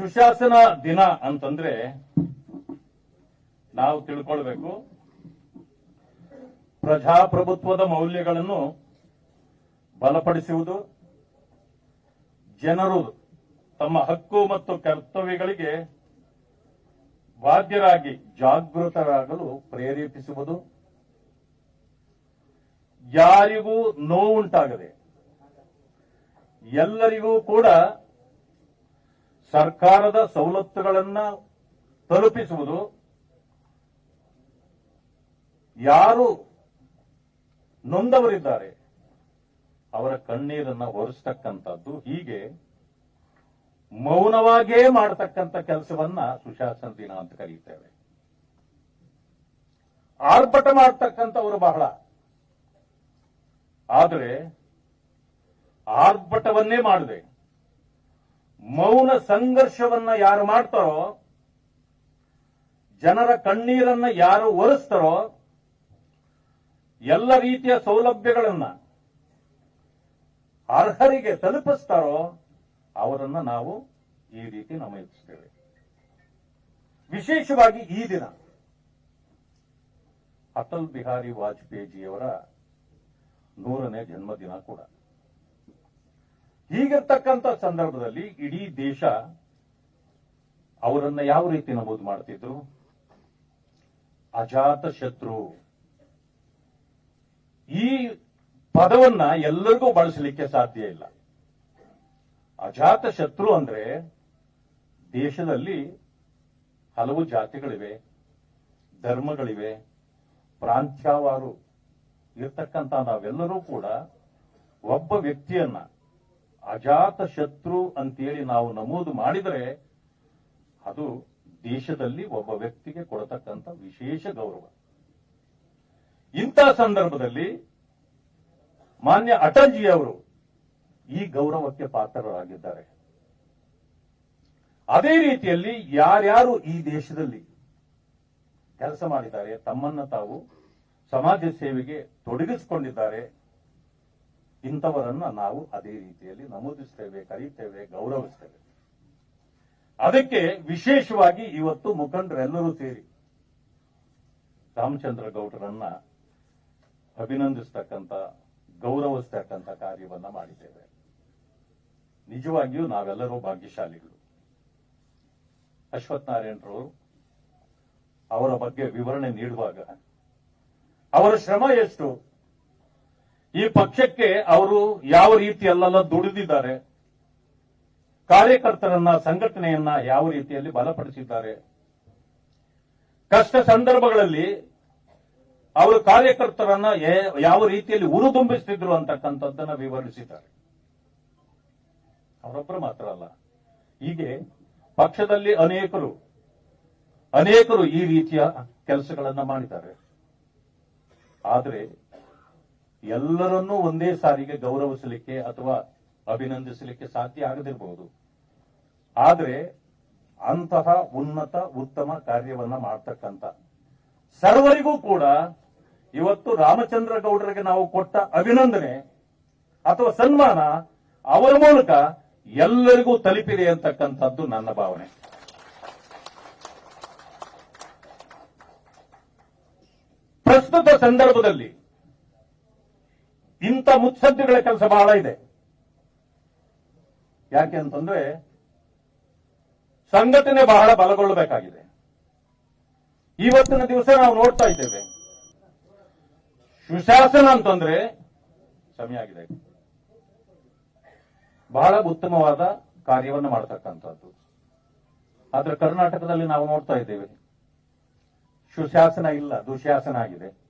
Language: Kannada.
ಸುಶಾಸನ ದಿನ ಅಂತಂದ್ರೆ ನಾವು ತಿಳ್ಕೊಳ್ಬೇಕು. ಪ್ರಜಾಪ್ರಭುತ್ವದ ಮೌಲ್ಯಗಳನ್ನು ಬಲಪಡಿಸುವುದು, ಜನರು ತಮ್ಮ ಹಕ್ಕು ಮತ್ತು ಕರ್ತವ್ಯಗಳಿಗೆ ಬಾಧ್ಯರಾಗಿ ಜಾಗೃತರಾಗಲು ಪ್ರೇರೇಪಿಸುವುದು. ಯಾರಿಗೂ ನೋವುಂಟಾಗದೆ ಎಲ್ಲರಿಗೂ ಕೂಡ ಸರ್ಕಾರದ ಸವಲತ್ತುಗಳನ್ನ ತಲುಪಿಸುವುದು ಯಾರು ನೊಂದವರಿದ್ದಾರೆ ಅವರ ಕಣ್ಣೀರನ್ನ ಒರೆಸ್ತಕ್ಕಂಥದ್ದು ಹೀಗೆ ಮೌನವಾಗೇ ಮಾಡತಕ್ಕಂಥ ಕೆಲಸವನ್ನ ಸುಶಾಸನ ದಿನ ಅಂತ ಕರೀತೇವೆ. ಆರ್ಭಟ ಮಾಡ್ತಕ್ಕಂಥವರು ಬಹಳ. ಆದರೆ ಆರ್ಭಟವನ್ನೇ ಮಾಡದೆ. ಮೌನ ಸಂಘರ್ಷವನ್ನ ಯಾರು ಮಾಡ್ತಾರೋ, ಜನರ ಕಣ್ಣೀರನ್ನ ಯಾರು ಒರೆಸ್ತಾರೋ, ಎಲ್ಲ ರೀತಿಯ ಸೌಲಭ್ಯಗಳನ್ನ ಅರ್ಹರಿಗೆ ತಲುಪಿಸ್ತಾರೋ, ಅವರನ್ನ ನಾವು ಈ ರೀತಿ ನಮಯಿಸ್ತೇವೆ ವಿಶೇಷವಾಗಿ ಈ ದಿನ ಅಟಲ್ ಬಿಹಾರಿ ವಾಜಪೇಯಿಯವರ ನೂರನೇ ಜನ್ಮದಿನ ಕೂಡ. ಹೀಗಿರ್ತಕ್ಕಂಥ ಸಂದರ್ಭದಲ್ಲಿ ಇಡೀ ದೇಶ ಅವರನ್ನ ಯಾವ ರೀತಿ ನಮೂದು ಮಾಡ್ತಿದ್ರು? ಅಜಾತ ಶತ್ರು. ಈ ಪದವನ್ನ ಎಲ್ಲರಿಗೂ ಬಳಸಲಿಕ್ಕೆ ಸಾಧ್ಯ ಇಲ್ಲ. ಅಜಾತ ಶತ್ರು ಅಂದ್ರೆ ದೇಶದಲ್ಲಿ ಹಲವು ಜಾತಿಗಳಿವೆ, ಧರ್ಮಗಳಿವೆ, ಪ್ರಾಂತ್ಯವಾರು ಇರ್ತಕ್ಕಂಥ ನಾವೆಲ್ಲರೂ ಕೂಡ ಒಬ್ಬ ವ್ಯಕ್ತಿಯನ್ನ ಅಜಾತ ಶತ್ರು ಅಂತೇಳಿ ನಾವು ನಮೂದು ಮಾಡಿದರೆ ಅದು ದೇಶದಲ್ಲಿ ಒಬ್ಬ ವ್ಯಕ್ತಿಗೆ ಕೊಡತಕ್ಕಂಥ ವಿಶೇಷ ಗೌರವ. ಇಂಥ ಸಂದರ್ಭದಲ್ಲಿ ಮಾನ್ಯ ಅಟಲ್ಜಿ ಅವರು ಈ ಗೌರವಕ್ಕೆ ಪಾತ್ರರಾಗಿದ್ದಾರೆ. ಅದೇ ರೀತಿಯಲ್ಲಿ ಯಾರ್ಯಾರು ಈ ದೇಶದಲ್ಲಿ ಕೆಲಸ ಮಾಡಿದ್ದಾರೆ, ತಮ್ಮನ್ನ ತಾವು ಸಮಾಜ ಸೇವೆಗೆ ತೊಡಗಿಸಿಕೊಂಡಿದ್ದಾರೆ ಇಂಥವರನ್ನ ನಾವು ಅದೇ ರೀತಿಯಲ್ಲಿ ನಮೂದಿಸ್ತೇವೆ, ಕರೀತೇವೆ, ಗೌರವಿಸ್ತೇವೆ. ಅದಕ್ಕೆ ವಿಶೇಷವಾಗಿ ಇವತ್ತು ಮುಖಂಡರೆಲ್ಲರೂ ಸೇರಿ ರಾಮಚಂದ್ರ ಗೌಡರನ್ನ ಅಭಿನಂದಿಸ್ತಕ್ಕಂಥ, ಗೌರವಿಸ್ತಕ್ಕಂಥ ಕಾರ್ಯವನ್ನ ಮಾಡಿದ್ದೇವೆ. ನಿಜವಾಗಿಯೂ ನಾವೆಲ್ಲರೂ ಭಾಗ್ಯಶಾಲಿಗಳು. ಅಶ್ವಥ್ ನಾರಾಯಣರವರು ಅವರ ಬಗ್ಗೆ ವಿವರಣೆ ನೀಡುವಾಗ ಅವರ ಶ್ರಮ ಎಷ್ಟು? ಈ ಪಕ್ಷಕ್ಕೆ ಅವರು ಯಾವ ರೀತಿಯಲ್ಲೆಲ್ಲ ದುಡಿದಿದ್ದಾರೆ, ಕಾರ್ಯಕರ್ತರನ್ನ, ಸಂಘಟನೆಯನ್ನ ಯಾವ ರೀತಿಯಲ್ಲಿ ಬಲಪಡಿಸಿದ್ದಾರೆ. ಕಷ್ಟ ಸಂದರ್ಭಗಳಲ್ಲಿ ಅವರು ಕಾರ್ಯಕರ್ತರನ್ನ ಯಾವ ರೀತಿಯಲ್ಲಿ ಉರುದುಂಬಿಸ್ತಿದ್ರು ಅಂತಕ್ಕಂಥದ್ದನ್ನ ವಿವರಿಸಿದ್ದಾರೆ. ಅವರೊಬ್ಬರು ಮಾತ್ರ ಅಲ್ಲ. ಹೀಗೆ ಪಕ್ಷದಲ್ಲಿ ಅನೇಕರು ಅನೇಕರು ಈ ರೀತಿಯ ಕೆಲಸಗಳನ್ನ ಮಾಡಿದ್ದಾರೆ. ಆದರೆ ಎಲ್ಲರನ್ನೂ ಒಂದೇ ಸಾರಿಗೆ ಗೌರವಿಸಲಿಕ್ಕೆ ಅಥವಾ ಅಭಿನಂದಿಸಲಿಕ್ಕೆ ಸಾಧ್ಯ ಆಗದಿರಬಹುದು ಆದರೆ ಅಂತಹ ಉನ್ನತ, ಉತ್ತಮ ಕಾರ್ಯವನ್ನ ಮಾಡ್ತಕ್ಕಂಥ ಸರ್ವರಿಗೂ ಕೂಡ ಇವತ್ತು ರಾಮಚಂದ್ರ ಗೌಡರಿಗೆ ನಾವು ಕೊಟ್ಟ ಅಭಿನಂದನೆ ಅಥವಾ ಸನ್ಮಾನ ಅವರ ಮೂಲಕ ಎಲ್ಲರಿಗೂ ತಲುಪಿದೆ ಅಂತಕ್ಕಂಥದ್ದು ನನ್ನ ಭಾವನೆ. ಪ್ರಸ್ತುತ ಸಂದರ್ಭದಲ್ಲಿ ಇಂಥ ಮುತ್ಸದ್ದಿಗಳ ಕೆಲಸ ಬಹಳ ಇದೆ. ಯಾಕೆ ಅಂತಂದ್ರೆ ಸಂಘಟನೆ ಬಹಳ ಬಲಗೊಳ್ಳಬೇಕಾಗಿದೆ. ಇವತ್ತಿನ ದಿವಸ ನಾವು ನೋಡ್ತಾ ಇದ್ದೇವೆ. ಸುಶಾಸನ ಅಂತಂದ್ರೆ ಸಮಯ ಆಗಿದೆ. ಬಹಳ ಉತ್ತಮವಾದ ಕಾರ್ಯವನ್ನು ಮಾಡತಕ್ಕಂಥದ್ದು. ಆದ್ರೆ ಕರ್ನಾಟಕದಲ್ಲಿ ನಾವು ನೋಡ್ತಾ ಇದ್ದೇವೆ. ಸುಶಾಸನ ಇಲ್ಲ, ದುಶಾಸನ ಆಗಿದೆ.